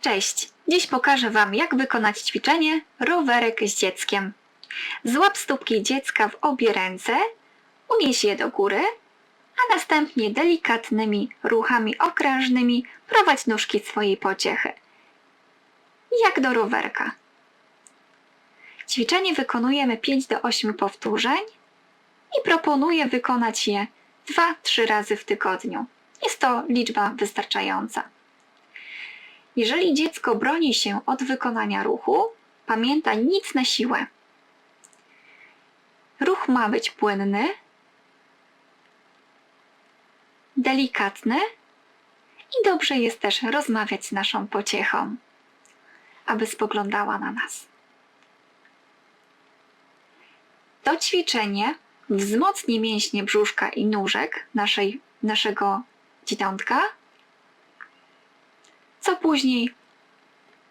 Cześć! Dziś pokażę Wam, jak wykonać ćwiczenie rowerek z dzieckiem. Złap stópki dziecka w obie ręce, unieś je do góry, a następnie delikatnymi ruchami okrężnymi prowadź nóżki swojej pociechy. Jak do rowerka. Ćwiczenie wykonujemy 5 do 8 powtórzeń i proponuję wykonać je 2-3 razy w tygodniu. Jest to liczba wystarczająca. Jeżeli dziecko broni się od wykonania ruchu, pamiętaj nic na siłę. Ruch ma być płynny, delikatny i dobrze jest też rozmawiać z naszą pociechą, aby spoglądała na nas. To ćwiczenie wzmocni mięśnie brzuszka i nóżek naszej, naszego dzieciątka, co później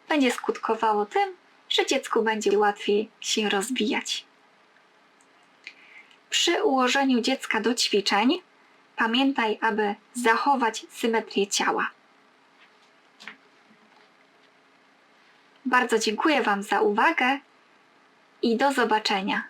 będzie skutkowało tym, że dziecku będzie łatwiej się rozwijać. Przy ułożeniu dziecka do ćwiczeń pamiętaj, aby zachować symetrię ciała. Bardzo dziękuję Wam za uwagę i do zobaczenia.